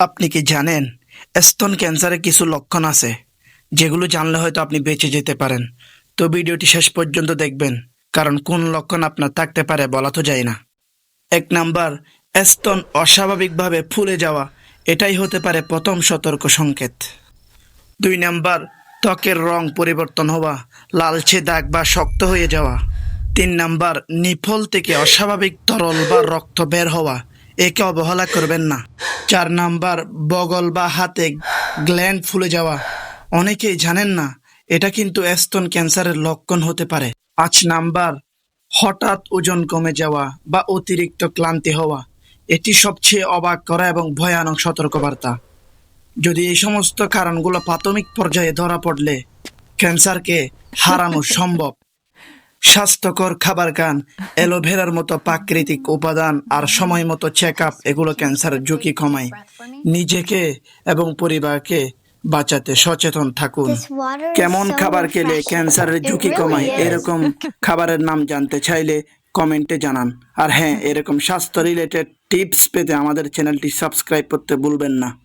আপনি কি জানেন? স্তন ক্যান্সারের কিছু লক্ষণ আছে, যেগুলো জানলে হয়তো আপনি বেঁচে যেতে পারেন। তো ভিডিওটি শেষ পর্যন্ত দেখবেন, কারণ কোন লক্ষণ আপনার থাকতে পারে বলা তো যায় না। এক নাম্বার, স্তন অস্বাভাবিকভাবে ফুলে যাওয়া, এটাই হতে পারে প্রথম সতর্ক সংকেত। দুই নাম্বার, ত্বকের রং পরিবর্তন হওয়া, লালচে দাগ বা শক্ত হয়ে যাওয়া। তিন নাম্বার, নিফল থেকে অস্বাভাবিক তরল বা রক্ত বের হওয়া, একে অবহেলা করবেন না। চার নাম্বার বগল বা হাতে গ্ল্যান্ড ফুলে যাওয়া। অনেকেই জানেন না, এটা কিন্তু স্তন ক্যান্সারের লক্ষণ হতে পারে। পাঁচ নাম্বার, হঠাৎ ওজন কমে যাওয়া বা অতিরিক্ত ক্লান্তি হওয়া। এটি সবচেয়ে অবাক করা এবং ভয়ানক সতর্কবার্তা। যদি এই সমস্ত কারণগুলো প্রাথমিক পর্যায়ে ধরা পড়লে ক্যান্সারকে হারানো সম্ভব। স্বাস্থ্যকর খাবার খান অ্যালোভেরার মতো প্রাকৃতিক উপাদান আর সময় মতো চেক আপ এগুলো ক্যান্সারের ঝুঁকি কমায়। নিজেকে এবং পরিবারকে বাঁচাতে সচেতন থাকুন। কেমন খাবার খেলে ক্যান্সারের ঝুঁকি কমায়? এরকম খাবারের নাম জানতে চাইলে কমেন্টে জানান। আর হ্যাঁ এরকম স্বাস্থ্য রিলেটেড টিপস পেতে আমাদের চ্যানেলটি সাবস্ক্রাইব করতে ভুলবেন না।